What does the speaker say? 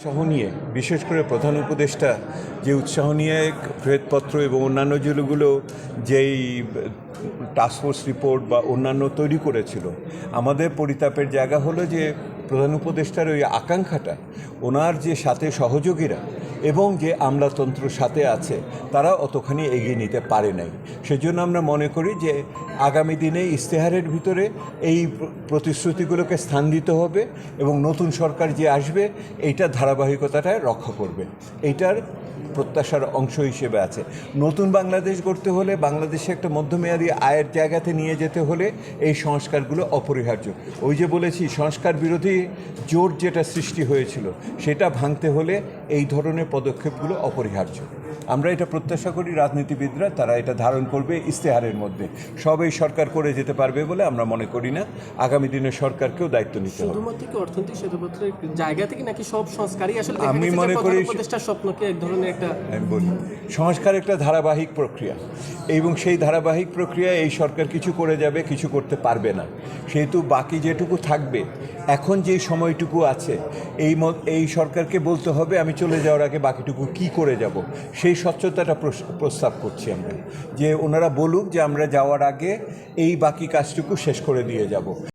উৎসাহ নিয়ে, বিশেষ করে প্রধান উপদেষ্টা যে উৎসাহ নিয়ে শ্বেতপত্র এবং অন্যান্য যেগুলো যেই টাস্কফোর্স রিপোর্ট বা অন্যান্য তৈরি করেছিল, আমাদের পরিতাপের জায়গা হলো যে প্রধান উপদেষ্টার ওই আকাঙ্ক্ষাটা, ওনার যে সাথে সহযোগীরা এবং যে আমলাতন্ত্র সাথে আছে, তারা অতখানি এগিয়ে নিতে পারে নাই। সেজন্য আমরা মনে করি যে আগামী দিনে ইশতেহারের ভিতরে এই প্রতিশ্রুতিগুলোকে স্থান দিতে হবে এবং নতুন সরকার যে আসবে এইটার ধারাবাহিকতাটা রক্ষা করবে। এইটার প্রত্যাশার অংশ হিসেবে আছে। নতুন বাংলাদেশ গড়তে হলে বাংলাদেশে একটা মধ্যমেয়াদী আয়ের জায়গাতে নিয়ে যেতে হলে এই সংস্কারগুলো অপরিহার্য। ওই যে বলেছি, সংস্কার বিরোধী জোট যেটা সৃষ্টি হয়েছিল সেটা ভাঙতে হলে এই ধরনের পদক্ষেপগুলো অপরিহার্য। আমরা এটা প্রত্যাশা করি রাজনীতিবিদরা তারা এটা ধারণ করবে ইশতেহারের মধ্যে। সব এই সরকার করে যেতে পারবে বলে আমরা মনে করি না। আগামী দিনে সরকারকেও দায়িত্ব নিতে হবে। অর্থনৈতিক শ্বেতপত্রের জায়গা থেকে নাকি সব সংস্কারই আসলে আমি মনে করি- স্বপ্নকে এক ধরনের একটা আমি বলি সংস্কার একটা ধারাবাহিক প্রক্রিয়া। এবং সেই ধারাবাহিক প্রক্রিয়ায় এই সরকার কিছু করে যাবে, কিছু করতে পারবে না। সেহেতু বাকি যেটুকু থাকবে, এখন যে সময়টুকু আছে, এই এই সরকারকে বলতে হবে, আমি চলে যাওয়ার আগে বাকিটুকু কি করে যাব? সেই স্বচ্ছতাটা প্রস- প্রস্তাব করছি আমরা। যে ওনারা বলুক যে আমরা যাওয়ার আগে এই বাকি কাজটুকু শেষ করে দিয়ে যাব।